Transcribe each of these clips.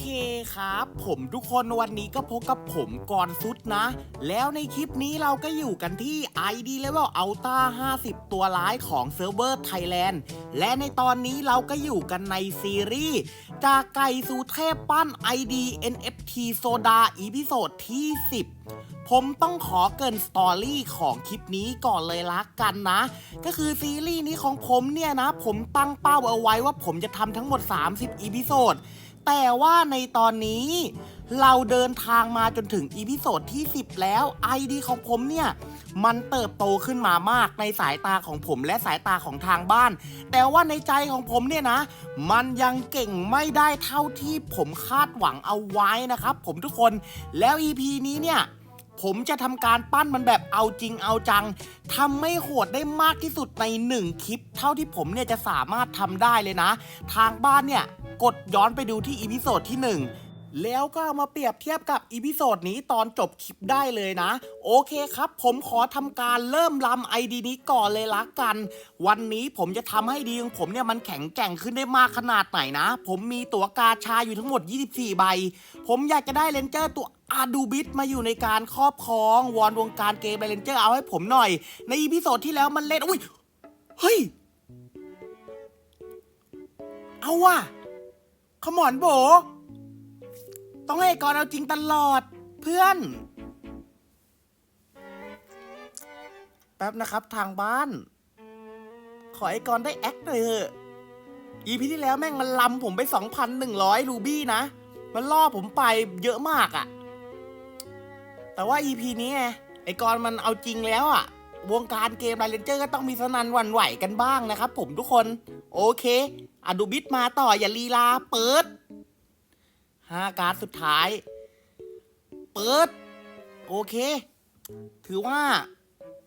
เคครับ ผมทุกคนวันนี้ก็พบกับผมก่อนสุดนะ แล้วในคลิปนี้เราก็อยู่กันที่ ID Level Ultra 50 ตัวร้ายของเซิร์ฟเวอร์ไทยแลนด์และในตอนนี้เราก็อยู่กันในซีรีส์จากไก่สู่เทพปั้น ID NFT Soda อีพิโซดที่ 10ผมต้องขอเกินสตอรี่ของคลิปนี้ก่อนเลยละกันนะ ก็คือซีรีส์นี้ของผมเนี่ยนะ ผมตั้งเป้าเอาไว้ว่าผมจะทำทั้งหมด 30อีพิโซด แต่ว่าในตอนนี้ เราเดินทางมาจนถึงอีพิโซดที่ 10 แล้ว ID ของผมเนี่ย มันเติบโตขึ้นมามากในสายตาของผมและสายตาของทางบ้าน แต่ว่าในใจของผมเนี่ยนะ มันยังเก่งไม่ได้เท่าที่ผมคาดหวังเอาไว้นะครับผมทุกคนแล้ว EP นี้เนี่ย ผมจะทำการปั้นมันแบบเอาจริงเอาจังทำไม่โหดได้มากที่สุดในหนึ่งคลิป เท่าที่ผมเนี่ยจะสามารถทำได้เลยนะ ทางบ้านเนี่ยกดย้อนไปดูที่อีพิโซดที่หนึ่งแล้วก็เอามาเปรียบเทียบกับอีพิโซดนี้ตอนจบคลิปได้เลยนะ โอเคครับ ผมขอทำการเริ่มลำไอดีนี้ก่อนเลยละกัน วันนี้ผมจะทำให้ดีของผมเนี่ยมันแข็งแกร่งขึ้นได้มากขนาดไหนนะ ผมมีตั๋วกาชาอยู่ทั้งหมด 24 ใบ ผมอยากจะได้เลนเจอร์ตัว อาดูบิทมาอยู่ในการครอบครอง วอนวงการเกมเลนเจอร์เอาให้ผมหน่อย ในอีพิโซดที่แล้วมันเล่นอุ้ยเฮ้ย เอาว่ะขมอนโบ ต้องให้ก่อนเอาจริงตลอดเพื่อน แป๊บนะครับทางบ้าน ขอไอ้กรได้แอคหน่อยเถอะอีพีที่แล้วแม่งมันลำผมไป 2,100 รูบี้นะ มันล่อผมไปเยอะมากอะ แต่ว่า EP นี้ไงไอ้กรมันเอาจริงแล้วอะวงการเกมไรเลนเจอร์ก็ต้องมีสนันวันไหวกันบ้างนะครับผมทุกคน โอเคอะดูบิทมาต่ออย่าลีลาเปิดห้าการ์ดสุดท้าย เปิด โอเค ถือว่า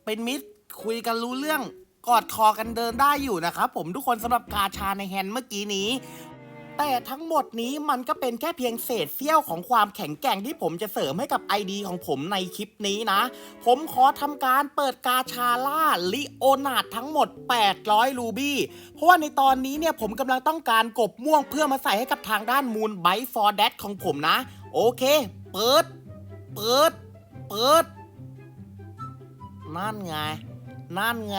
เป็นมิตรคุยกันรู้เรื่องกอดคอกันเดินได้อยู่นะครับผมทุกคนสำหรับกาชาในแฮนด์เมื่อกี้นี้ แต่ทั้งหมดนี้มันก็เป็นแค่เพียงเศษเสี้ยวของความแข็งแกร่งที่ผมจะเสริมให้กับ ID ของผมในคลิปนี้นะ ผมขอทำการเปิดกาชาล่าลิโอนาดทั้งหมด 800 รูบี้ เพราะว่าในตอนนี้เนี่ยผมกำลังต้องการกบม่วงเพื่อมาใส่ให้กับทางด้านมูนไบฟอร์ d ดของผมนะ โอเค เปิด เปิด เปิด นั่นไง นั่นไง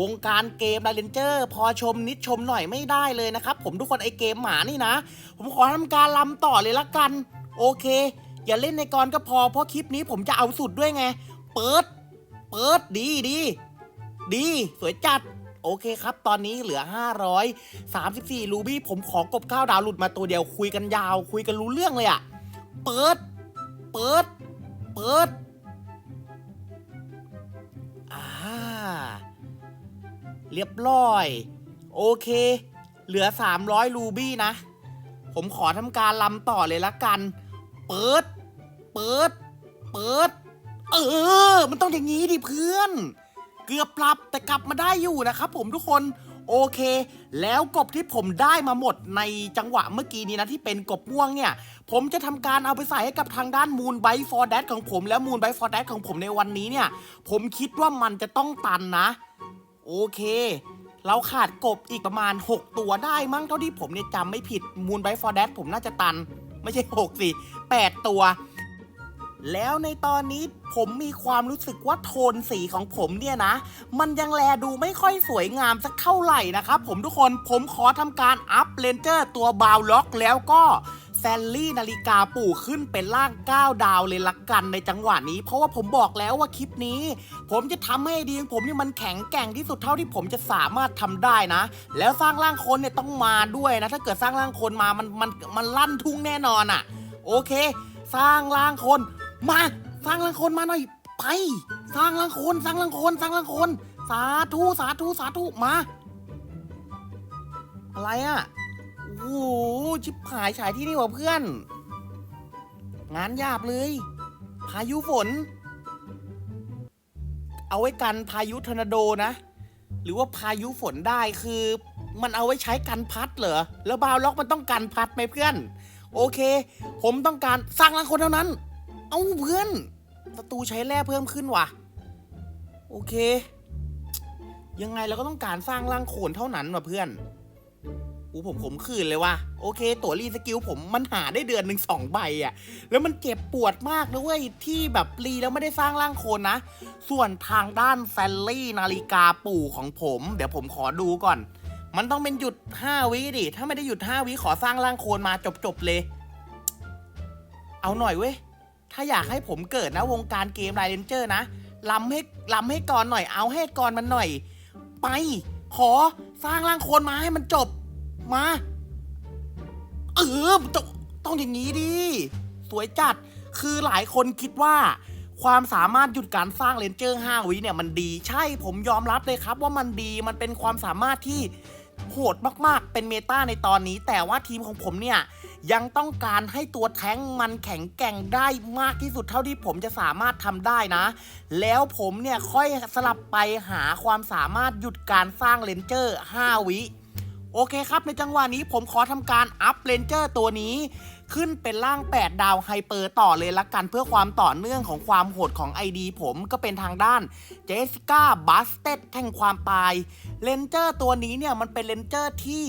วงการเกมไดเลนเจอร์ พอชมนิดชมหน่อยไม่ได้เลยนะครับ ผมทุกคนไอเกมหมานี่นะ ผมขอทำการลำต่อเลยละกัน โอเค อย่าเล่นในกรก็พอเพราะคลิปนี้ผมจะเอาสุดด้วยไง เปิด เปิดดีดีดี สวยจัดโอเคครับ ตอนนี้เหลือ 534 รูบี้ ผมขอกบข้าวดาวหลุดมาตัวเดียวคุยกันยาว คุยกันรู้เรื่องเลยอะเปิด เปิด เปิด เรียบร้อย โอเค เหลือ 300 รูบี้นะ ผมขอทำการลำต่อเลยละกัน เปิด เปิด เปิด เออ มันต้องอย่างนี้ดิเพื่อน เกือบปรับแต่กลับมาได้อยู่นะครับผมทุกคนโอเค แล้วกบที่ผมได้มาหมดในจังหวะเมื่อกี้นี้นะที่เป็นกบม่วงเนี่ย ผมจะทำการเอาไปใส่ให้กับทางด้านมูนไบฟอร์ดของผม แล้วมูนไบฟอร์ดของผมในวันนี้เนี่ย ผมคิดว่ามันจะต้องตันนะ โอเค เราขาดกบอีกประมาณ 6 ตัวได้มั้งเท่าที่ผมเนี่ยจำไม่ผิดมูนไบฟอร์ดผมน่าจะตัน ไม่ใช่ 6 สิ 8 ตัว แล้วในตอนนี้ผมมีความรู้สึกว่าโทนสีของผมเนี่ยนะ มันยังแลดูไม่ค่อยสวยงามสักเท่าไหร่นะครับผมทุกคนผมขอทำการอัพเลนเจอร์ตัวบาวล็อกแล้วก็ แซลลี่นาฬิกาปู่ขึ้นเป็นล่าง 9 ดาวเลยละกันในจังหวะนี้ เพราะว่าผมบอกแล้วว่าคลิปนี้ ผมจะทำให้ดีของผมนี่มันแข็งแกร่งที่สุดเท่าที่ผมจะสามารถทำได้นะ แล้วสร้างร่างคนเนี่ยต้องมาด้วยนะ ถ้าเกิดสร้างร่างคนมามันมันมันลั่นทุ่งแน่นอนอะ่ะ โอเค สร้างร่างคนมาสร้างร่างคนมาหน่อยไป สร้างร่างคนสร้างร่างคนสร้างร่างคน สาธุสาธุสาธุมา อะไรอะ่ะ โอ้โหชิบหายฉายที่นี่ว่ะเพื่อน งานหยาบเลย พายุฝน เอาไว้กันพายุทอร์นาโดนะ หรือว่าพายุฝนได้คือ มันเอาไว้ใช้กันพัดเหรอ แล้วบาวล็อกมันต้องกันพัดไหมเพื่อน โอเค ผมต้องการสร้างร่างคนเท่านั้น เอาเพื่อนศัตรูใช้แร่เพิ่มขึ้นว่ะ โอเค ยังไงเราก็ต้องการสร้างร่างโขนเท่านั้นว่ะเพื่อน อหูผมขมขื่นเลยว่ะโอเค ตั๋วรีสกิลผมมันหาได้เดือนหนึ่งสองใบอะแล้วมันเจ็บปวดมากนะเว้ยที่แบบรีแล้วไม่ได้สร้างร่างโคนนะ ส่วนทางด้านแฟลลี่นาฬิกาปู่ของผม เดี๋ยวผมขอดูก่อน มันต้องเป็นหยุด 5 วิดิ ถ้าไม่ได้หยุด 5 วิขอสร้างร่างโคนมาจบๆเลย เอาหน่อยเว้ย ถ้าอยากให้ผมเกิดนะวงการเกมไลเลนเจอร์นะลำให้ลำให้ก่อนหน่อยเอาให้ก่อนมันหน่อย ไป ขอสร้างร่างโคนมาให้มันจบ มา เออต้องต้องอย่างนี้ดิ สวยจัด คือหลายคนคิดว่า ความสามารถหยุดการสร้างเลนเจอร์ 5 วิเนี่ยมันดี ใช่ผมยอมรับเลยครับว่ามันดี มันเป็นความสามารถที่โหดมากๆ เป็นเมตาในตอนนี้ แต่ว่าทีมของผมเนี่ยยังต้องการให้ตัวแท้งมันแข็งแกร่งได้มากที่สุดเท่าที่ผมจะสามารถทำได้นะ แล้วผมเนี่ยค่อยสลับไปหาความสามารถหยุดการสร้างเลนเจอร์ 5 วิ โอเคครับ ในจังหวะนี้ผมขอทำการอัพเลนเจอร์ตัวนี้ ขึ้นเป็นร่าง 8 ดาวไฮเปอร์ต่อเลยละกันเพื่อความต่อเนื่องของความโหดของ ID ผมก็เป็นทางด้านเจสสิก้าบัสเต็ดแห่งความตายเลนเจอร์ตัวนี้เนี่ยมันเป็นเลนเจอร์ที่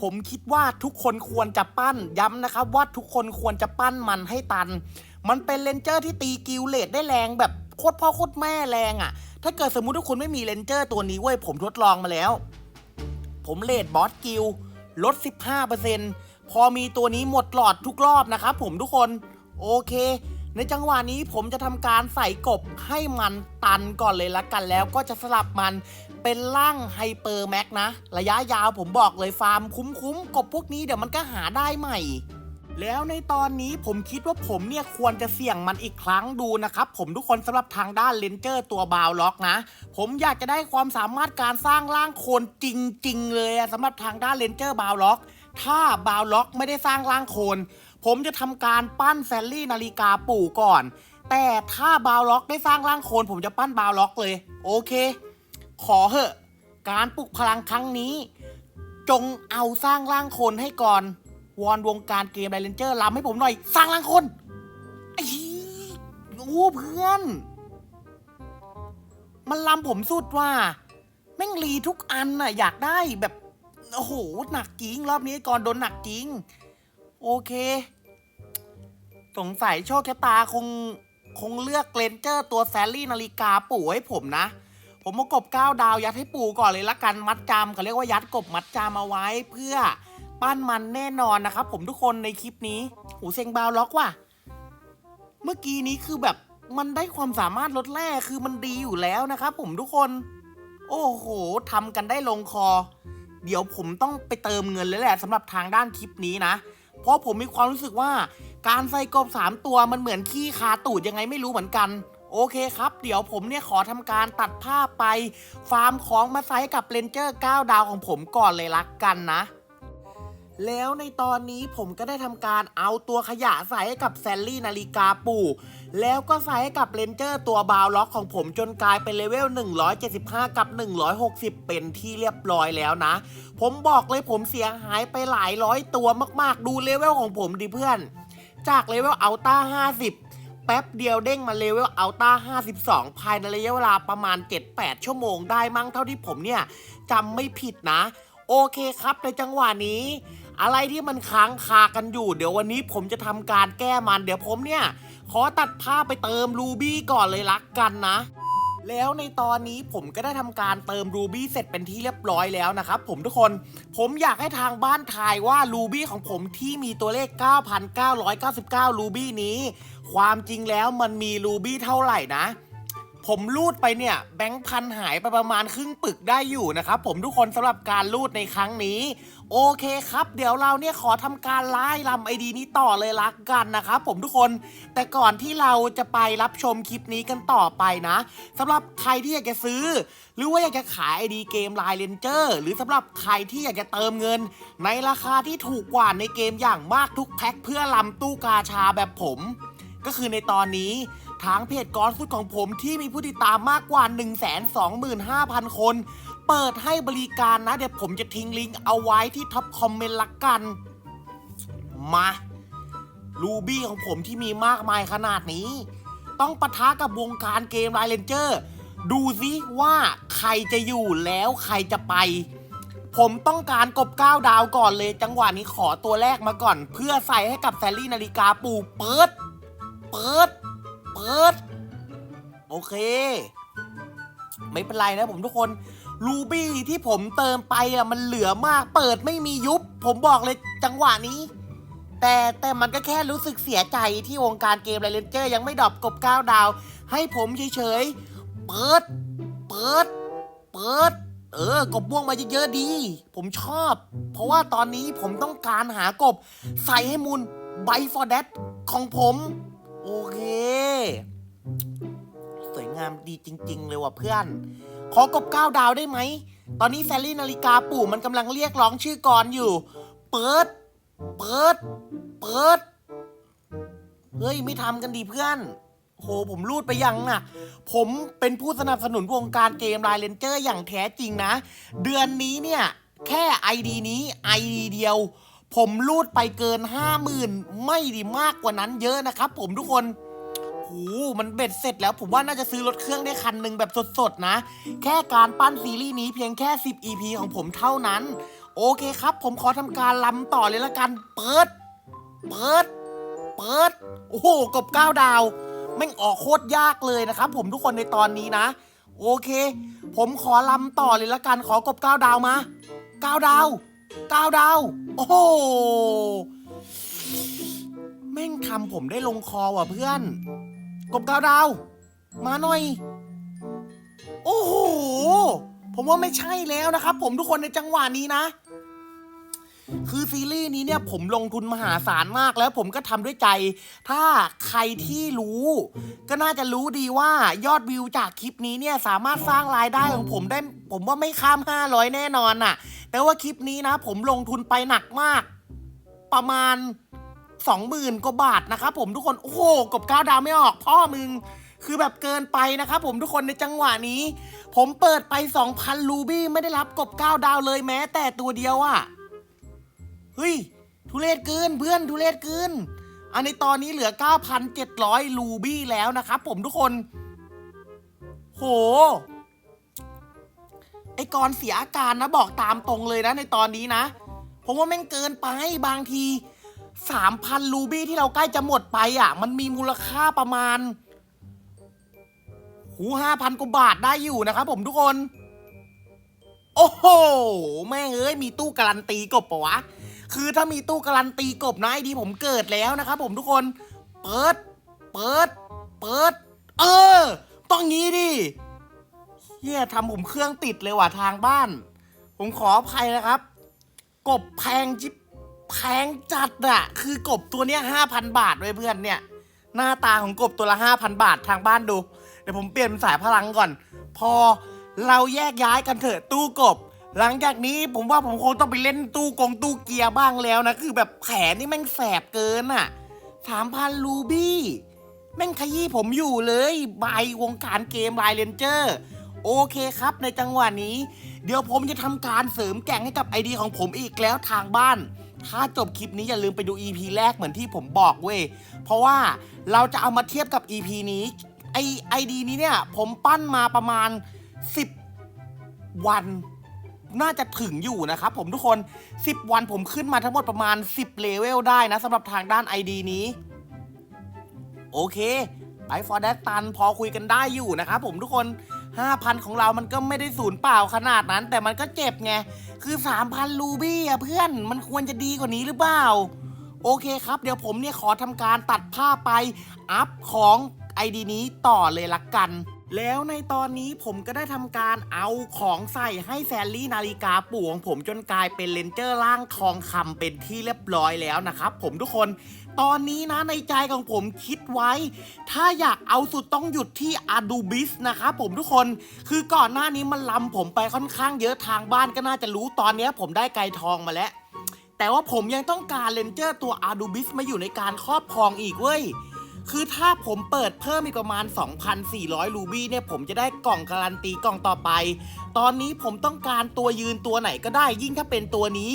ผมคิดว่าทุกคนควรจะปั้นย้ำนะครับว่าทุกคนควรจะปั้นมันให้ตัน มันเป็นเลนเจอร์ที่ตีกิลเลดได้แรงแบบโคตรพ่อโคตรแม่แรงอะ่ะ ถ้าเกิดสมมุติว่าคุณไม่มีเลนเจอร์ตัวนี้เว้ยผมทดลองมาแล้ว ผมเลดบอสกิลลด 15%พอมีตัวนี้หมดหลอดทุกรอบนะครับผมทุกคน โอเค ในจังหวะนี้ผมจะทำการใส่กบให้มันตันก่อนเลยละกันแล้วก็จะสลับมันเป็นร่างไฮเปอร์แม็กนะ ระยะยาวผมบอกเลยฟาร์มคุ้มๆ กบพวกนี้เดี๋ยวมันก็หาได้ใหม่ แล้วในตอนนี้ผมคิดว่าผมเนี่ยควรจะเสี่ยงมันอีกครั้งดูนะครับ ผมทุกคนสำหรับทางด้านเลนเจอร์ตัวบาวล็อกนะ ผมอยากจะได้ความสามารถการสร้างร่างโคนจริง ๆ เลยสำหรับทางด้านเลนเจอร์บาวล็อกถ้าบาวล็อกไม่ได้สร้างร่างโคน ผมจะทำการปั้นแซลลี่นาฬิกาปู่ก่อน แต่ถ้าบาวล็อกได้สร้างร่างโคนผมจะปั้นบาวล็อกเลย โอเค ขอเหอะ การปลุกพลังครั้งนี้ จงเอาสร้างร่างโคนให้ก่อน วอนวงการเกมไดเลนเจอร์ลำให้ผมหน่อย สร้างร่างคนไอ้โอ้เพื่อน มันลำผมสุดว่า แม่งรีทุกอันน่ะ อยากได้แบบ โอ้โห หนักจริง รอบนี้ก่อนโดนหนักจริง โอเค สงสัยโชคชะตาคงคงเลือกเลนเจอร์ตัวแซลลี่นาฬิกาปู่ให้ผมนะ ผมมากบก้าวดาวยัดให้ปู่ก่อนเลยละกันมัดจำเขาเรียกว่ายัดกบมัดจำเอาไว้เพื่อ ปั้นมันแน่นอนนะครับผมทุกคนในคลิปนี้หูเซงบาวล็อกว่ะ เมื่อกี้นี้คือแบบมันได้ความสามารถลดแร่คือมันดีอยู่แล้วนะครับผมทุกคน โอ้โหทำกันได้ลงคอ เดี๋ยวผมต้องไปเติมเงินเลยแหละสำหรับทางด้านคลิปนี้นะ เพราะผมมีความรู้สึกว่า การใส่กบสามตัวมันเหมือนขี้คาตูดยังไงไม่รู้เหมือนกันโอเคครับ เดี๋ยวผมเนี่ยขอทำการตัดภาพไป ฟาร์มของมาใส่กับเลนเจอร์ 9 ดาวของผมก่อนเลยละกันนะ แล้วในตอนนี้ผมก็ได้ทำการเอาตัวขยะใส่ให้กับแซลลี่นาฬิกาปู่ แล้วก็ใส่ให้กับเลนเจอร์ตัวบาวล็อกของผมจนกลายเป็นเลเวล 175 กับ 160 เป็นที่เรียบร้อยแล้วนะ ผมบอกเลยผมเสียหายไปหลายร้อยตัวมากๆ ดูเลเวลของผมดิเพื่อน จากเลเวลอัลต้า 50แป๊บเดียวเด้งมาเลเวลอัลต้า52 ภายในระยะเวลาประมาณ 7-8 ชั่วโมงได้มั้งเท่าที่ผมเนี่ยจำไม่ผิดนะ โอเคครับในจังหวะนี้ อะไรที่มันค้างคากันอยู่ เดี๋ยววันนี้ผมจะทำการแก้มัน เดี๋ยวผมเนี่ย ขอตัดภาพไปเติมรูบี้ก่อนเลยลักกันนะแล้วในตอนนี้ผมก็ได้ทำการเติมรูบี้เสร็จเป็นที่เรียบร้อยแล้วนะครับผมทุกคนผมอยากให้ทางบ้านทายว่ารูบี้ของผมที่มีตัวเลข 9,999 รูบี้นี้ ความจริงแล้วมันมีรูบี้เท่าไหร่นะ ผมรูดไปเนี่ยแบงค์พันหายไปประมาณครึ่งปึกได้อยู่นะครับผมทุกคนสำหรับการรูดในครั้งนี้ โอเคครับ เดี๋ยวเราเนี่ยขอทำการไล่ลำไอดีนี้ต่อเลยละกันนะครับผมทุกคน แต่ก่อนที่เราจะไปรับชมคลิปนี้กันต่อไปนะสำหรับใครที่อยากจะซื้อ หรือว่าอยากจะขายไอดีเกมไลน์เลนเจอร์หรือสำหรับใครที่อยากจะเติมเงิน ในราคาที่ถูกกว่าในเกมอย่างมากทุกแพ็คเพื่อลำตู้กาชาแบบผม ก็คือในตอนนี้ทางเพจกอนสุดของผมที่มีผู้ติดตามมากกว่า 125,000 คน เปิดให้บริการนะ เดี๋ยวผมจะทิ้งลิงก์เอาไว้ที่ท็อปคอมเมนต์ละกัน มาลูบี้ของผมที่มีมากมายขนาดนี้ ต้องปะทะกับวงการเกมไลเลนเจอร์ ดูซิว่าใครจะอยู่แล้วใครจะไป ผมต้องการกบก้าวดาวก่อนเลย จังหวะนี้ขอตัวแรกมาก่อน เพื่อใส่ให้กับแซลลี่นาฬิกาปูเปิด เปิด เปิด โอเค ไม่เป็นไรนะผมทุกคนรูบี้ที่ผมเติมไปอะมันเหลือมาก เปิดไม่มียุบ ผมบอกเลยจังหวะนี้ แต่แต่มันก็แค่รู้สึกเสียใจที่วงการเกมไรเลนเจอร์ยังไม่ดรอปกบก้าวดาว ให้ผมเฉยๆ เปิด เปิด เปิด เออกบม่วงมาเยอะๆดี ผมชอบ เพราะว่าตอนนี้ผมต้องการหากบ ใส่ให้มูลไบฟอร์เดตของผม โอเค สวยงามดีจริง ๆ เลยว่ะเพื่อน ขอกบก้าวดาวได้ไหม ตอนนี้แซลลี่นาฬิกาปู่มันกำลังเรียกร้องชื่อกรอยู่ เปิด เปิด เปิด เฮ้ย ไม่ทำกันดีเพื่อน โหผมรูดไปยังน่ะ ผมเป็นผู้สนับสนุนวงการเกมไลเลนเจอร์อย่างแท้จริงนะ เดือนนี้เนี่ย แค่ ID นี้ ID เดียว ผมรูดไปเกิน 50,000 ไม่ดีมากกว่านั้นเยอะนะครับ ผมทุกคนโหมันเบ็ดเสร็จแล้วผมว่าน่าจะซื้อรถเครื่องได้คันหนึ่งแบบสดๆนะ แค่การปั้นซีรีส์นี้เพียงแค่ 10 EP ของผมเท่านั้น โอเคครับ ผมขอทำการลำต่อเลยละกัน เปิด เปิด เปิด โอ้โห กบก้าวดาวแม่งออกโคตรยากเลยนะครับ ผมทุกคนในตอนนี้นะ โอเค ผมขอลำต่อเลยละกัน ขอกบก้าวดาวมาก้าวดาว ก้าวดาว โอ้โห แม่งทำผมได้ลงคอว่ะเพื่อน กบก้าวดาว มาหน่อย โอ้โห ผมว่าไม่ใช่แล้วนะครับผมทุกคนในจังหวะนี้นะ คือซีรีส์นี้เนี่ยผมลงทุนมหาศาลมากแล้วผมก็ทำด้วยใจ ถ้าใครที่รู้ ก็น่าจะรู้ดีว่ายอดวิวจากคลิปนี้เนี่ยสามารถสร้างรายได้ของผมได้ ผมว่าไม่ข้าม 500 แน่นอนน่ะ แต่ว่าคลิปนี้นะ ผมลงทุนไปหนักมาก ประมาณ 20,000กว่าบาทนะครับผมทุกคนโอ้โหกบก้าวดาวไม่ออกพ่อมึงคือแบบเกินไปนะครับผมทุกคนในจังหวะนี้ ผมเปิดไป 2,000รูบี้ไม่ได้รับกบก้าวดาวเลยแม้แต่ตัวเดียวอะ เฮ้ย ทุเรศเกินเพื่อนทุเรศเกิน อันในตอนนี้เหลือ 9,700 รูบี้แล้วนะครับผมทุกคน โห ไอกรเสียอาการนะบอกตามตรงเลยนะในตอนนี้นะ ผมว่าแม่งเกินไปบางที 3,000 รูบี้ที่เราใกล้จะหมดไปอะ มันมีมูลค่าประมาณหูห้าพันกว่าบาทได้อยู่นะครับผมทุกคน โอ้โห แม่งเอ้ย มีตู้การันตีกบปะวะ คือถ้ามีตู้การันตีกบนะไอดีผมเกิดแล้วนะครับผมทุกคน เปิด เปิด เปิด เออ ต้องงี้ดิเฮียทำผมเครื่องติดเลยว่ะทางบ้าน ผมขออภัยนะครับ กบแพงจิบแพงจัดอะคือกบตัวเนี้ยห้าพันบาทเลยเพื่อนเนี่ย หน้าตาของกบตัวละห้าพันบาททางบ้านดู เดี๋ยวผมเปลี่ยนเป็นสายพลังก่อน พอเราแยกย้ายกันเถอะตู้กบ หลังจากนี้ผมว่าผมคงต้องไปเล่นตู้กงตู้เกียร์บ้างแล้วนะ คือแบบแขนนี่แม่งแสบเกินอะสามพันรูบี้ แม่งขยี้ผมอยู่เลยบายวงการเกมไลเลนเจอร์โอเคครับในจังหวะนี้ เดี๋ยวผมจะทำการเสริมแก่งให้กับไอดีของผมอีกแล้วทางบ้าน ถ้าจบคลิปนี้อย่าลืมไปดู EP แรกเหมือนที่ผมบอกเว้ย เพราะว่าเราจะเอามาเทียบกับ EP นี้ไอไอดีนี้เนี่ย ผมปั้นมาประมาณ 10 วัน น่าจะถึงอยู่นะครับผมทุกคน 10 วันผมขึ้นมาทั้งหมดประมาณ 10 เลเวลได้นะสำหรับทางด้าน ID นี้ โอเคไปฟอร์เดตันพอคุยกันได้อยู่นะครับผมทุกคน 5,000 ของเรามันก็ไม่ได้ศูนย์เปล่าขนาดนั้น แต่มันก็เจ็บไง คือ 3,000 รูบี้อะเพื่อนมันควรจะดีกว่านี้หรือเปล่า โอเคครับ เดี๋ยวผมเนี่ยขอทำการตัดภาไป อัพของ ID นี้ต่อเลยละกัน แล้วในตอนนี้ผมก็ได้ทำการเอาของใส่ให้แซลลี่นาฬิกาปู่ของผมจนกลายเป็นเลนเจอร์ร่างทองคำเป็นที่เรียบร้อยแล้วนะครับผมทุกคน ตอนนี้นะในใจของผมคิดไว้ ถ้าอยากเอาสุดต้องหยุดที่อาดูบิสนะครับผมทุกคน คือก่อนหน้านี้มันลำผมไปค่อนข้างเยอะทางบ้านก็น่าจะรู้ตอนนี้ผมได้ไกลทองมาแล้ว แต่ว่าผมยังต้องการเลนเจอร์ตัวอาดูบิสมาอยู่ในการครอบครองอีกเว้ย คือถ้าผมเปิดเพิ่มอีกประมาณ 2,400 รูบี้เนี่ย ผมจะได้กล่องการันตีกล่องต่อไป ตอนนี้ผมต้องการตัวยืนตัวไหนก็ได้ ยิ่งถ้าเป็นตัวนี้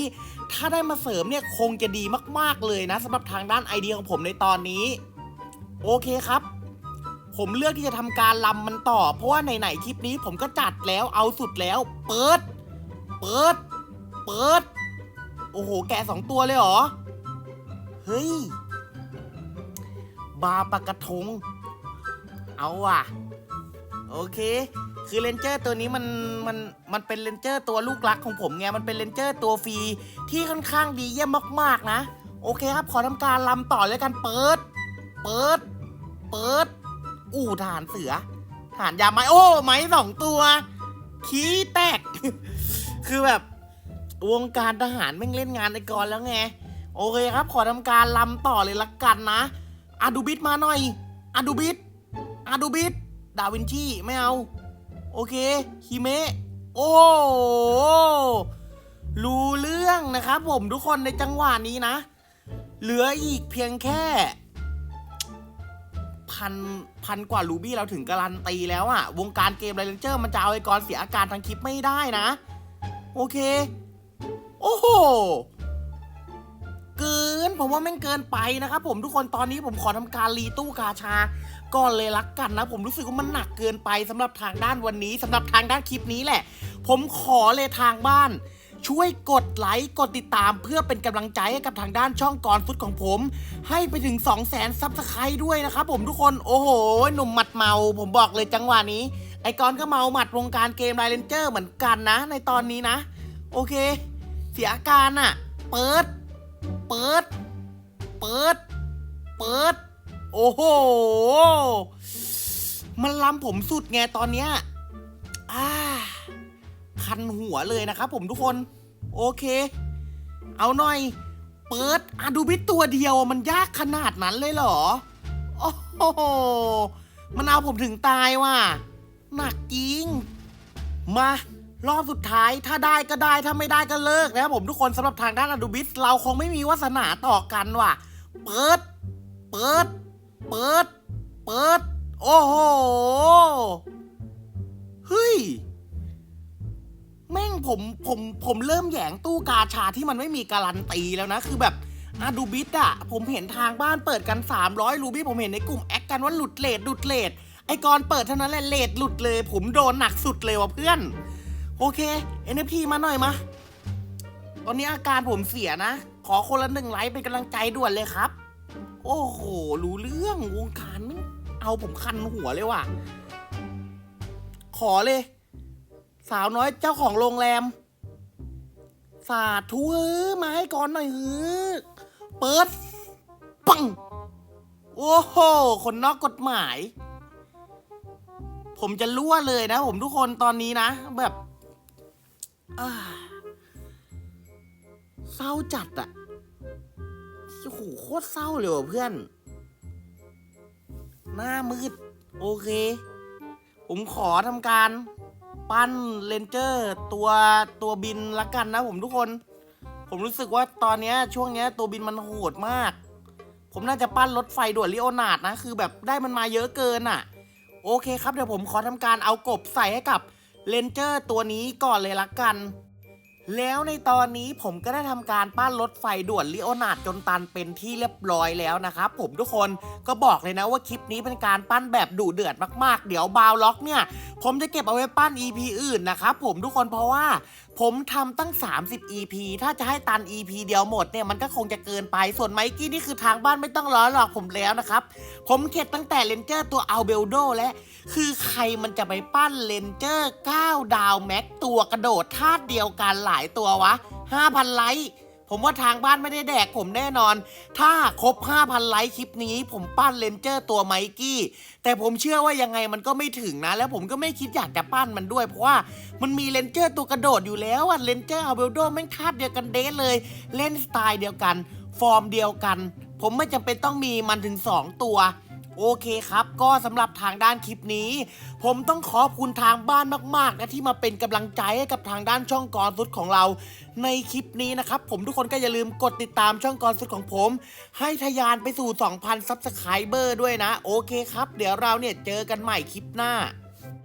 ถ้าได้มาเสริมเนี่ยคงจะดีมากๆเลยนะสำหรับทางด้านไอเดียของผมในตอนนี้ โอเคครับผมเลือกที่จะทำการลำมันต่อ เพราะว่าไหนๆคลิปนี้ผมก็จัดแล้วเอาสุดแล้ว เปิด เปิด เปิด โอ้โห แกะสองตัวเลยเหรอ เฮ้ย บาปากระทง เอาว่ะ โอเค คือเลนเจอร์ตัวนี้มันมันมันเป็นเลนเจอร์ตัวลูกรักของผมไง มันเป็นเลนเจอร์ตัวฟรีที่ค่อนข้างดีเยี่ยมมากๆนะ โอเคครับ ขอทำการลำต่อเลยกันเปิด เปิด เปิด อู้ฐานเสือฐานยาไม้ โอ้ ไม้สองตัว ขี้แตก คือแบบ วงการทหารแม่เล่นงานไอกรแล้วไง โอเคครับ ขอทำการลำต่อเลยละกันนะ อะดูบิดมาหน่อยอะดูบิดอะดูบิดดาวินชีไม่เอา โอเคฮิเมะโอ้รู้เรื่องนะครับผมทุกคนในจังหวะนี้นะ เหลืออีกเพียงแค่พันพันกว่ารูบี้เราถึงการันตีแล้วอะวงการเกมไรเลนเจอร์มันจะเอาไอ้กรเสียอาการทางคลิปไม่ได้นะ โอเค โอ้โห ผมว่าแม่งเกินไปนะครับผมทุกคนตอนนี้ผมขอทำการรีตู้กาชาก่อนเลยละกันนะ ผมรู้สึกว่ามันหนักเกินไปสำหรับทางด้านวันนี้สำหรับทางด้านคลิปนี้แหละ ผมขอเลยทางบ้าน ช่วยกดไลค์กดติดตามเพื่อเป็นกำลังใจให้กับทางด้านช่องกรฟุตของผม ให้ไปถึง 2 0 0แสนซับสไครต์ด้วยนะครับผมทุกคนโอ้โหหนุ่มหมัดเมา ผมบอกเลยจังหวะนี้ ไอกรก็เมาหมัดวงการเกมไรเลนเจอร์เหมือนกันนะ ในตอนนี้นะ โอเค เสียอาการอะเปิด เปิด เปิด เปิด โอ้โห มันลำผมสุดไงตอนเนี้ยอ่าคันหัวเลยนะครับผมทุกคน โอเค เอาหน่อย เปิดอะดูบิตตัวเดียวมันยากขนาดนั้นเลยเหรอ โอ้โห มันเอาผมถึงตายว่ะ หนักจริง มารอบสุดท้ายถ้าได้ก็ได้ถ้าไม่ได้ก็เลิกนะครับผมทุกคนสำหรับทางด้านอดูบิสเราคงไม่มีวาสนาต่อกันว่ะ เปิด เปิด เปิด เปิด โอ้โห เฮ้ย แม่งผมผมผมเริ่มแหยงตู้กาชาที่มันไม่มีการันตีแล้วนะ คือแบบอะดูบิดอะผมเห็นทางบ้านเปิดกัน 300 รูบี้ผมเห็นในกลุ่มแอคกันว่าหลุดเลทหลุดเลทไอกรเปิดเท่านั้นแหละเลทหลุดเลย ผมโดนหนักสุดเลยว่ะเพื่อน โอเค NFT มาหน่อยมา ตอนนี้อาการผมเสียนะ ขอคนละหนึ่งไลค์เป็นกำลังใจด่วนเลยครับ โอ้โห รู้เรื่องวงการไม่งเอาผมคันหัวเลยว่ะ ขอเลย สาวน้อยเจ้าของโรงแรม สาธุเฮ้มาให้ก่อนหน่อยเฮ้เปิด ปัง โอ้โห คนนอกกฎหมาย ผมจะรั่วเลยนะผมทุกคนตอนนี้นะ แบบอ่า เศร้าจัดอะโอ้โหโคตรเศร้าเลยว่ะเพื่อน หน้ามืด โอเค ผมขอทำการปั้นเลนเจอร์ตัวตัวบินละกันนะผมทุกคน ผมรู้สึกว่าตอนนี้ช่วงนี้ตัวบินมันโหดมาก ผมน่าจะปั้นรถไฟด่วนลิโอนาร์ดนะ คือแบบได้มันมาเยอะเกินอะ่ะ โอเคครับเดี๋ยวผมขอทำการเอากบใส่ให้กับเลนเจอร์ตัวนี้ก่อนเลยละกัน แล้วในตอนนี้ผมก็ได้ทำการปั้นรถไฟด่วนลิโอนาร์ดจนตันเป็นที่เรียบร้อยแล้วนะครับผมทุกคนก็บอกเลยนะว่าคลิปนี้เป็นการปั้นแบบดุเดือดมากๆ เดี๋ยวบาวล็อกเนี่ย ผมจะเก็บเอาไว้ปั้น EP อื่นนะครับผมทุกคนเพราะว่า ผมทำตั้ง 30 EP ถ้าจะให้ตัน EP เดียวหมดเนี่ยมันก็คงจะเกินไปส่วนไมกี้นี่คือทางบ้านไม่ต้องร้อหลอกผมแล้วนะครับ ผมเข็ดตั้งแต่เลนเจอร์ตัวอัลเบลโดและคือใครมันจะไปปั้นเลนเจอร์ 9 ดาวแม็กตัวกระโดดท่าเดียวกันหลายตัววะ 5,000 ไลค์ ผมว่าทางบ้านไม่ได้แดกผมแน่นอน ถ้าครบ 5,000 ไลค์คลิปนี้ ผมปั้นเลนเจอร์ตัวไมกี้ แต่ผมเชื่อว่ายังไงมันก็ไม่ถึงนะ แล้วผมก็ไม่คิดอยากจะปั้นมันด้วย เพราะว่ามันมีเลนเจอร์ตัวกระโดดอยู่แล้วอะเลนเจอร์อัลเบลโดแม่งธาตุเดียวกันเดทเลย เล่นสไตล์เดียวกัน ฟอร์มเดียวกัน ผมไม่จำเป็นต้องมีมันถึง 2 ตัว โอเคครับ ก็สำหรับทางด้านคลิปนี้ ผมต้องขอบคุณทางบ้านมากๆนะที่มาเป็นกำลังใจให้กับทางด้านช่องกรสุดของเรา ในคลิปนี้นะครับผมทุกคนก็อย่าลืมกดติดตามช่องกรสุดของผม ให้ทะยานไปสู่ 2,000ซับสไครเบอร์ด้วยนะ โอเคครับ เดี๋ยวเราเนี่ยเจอกันใหม่คลิปหน้า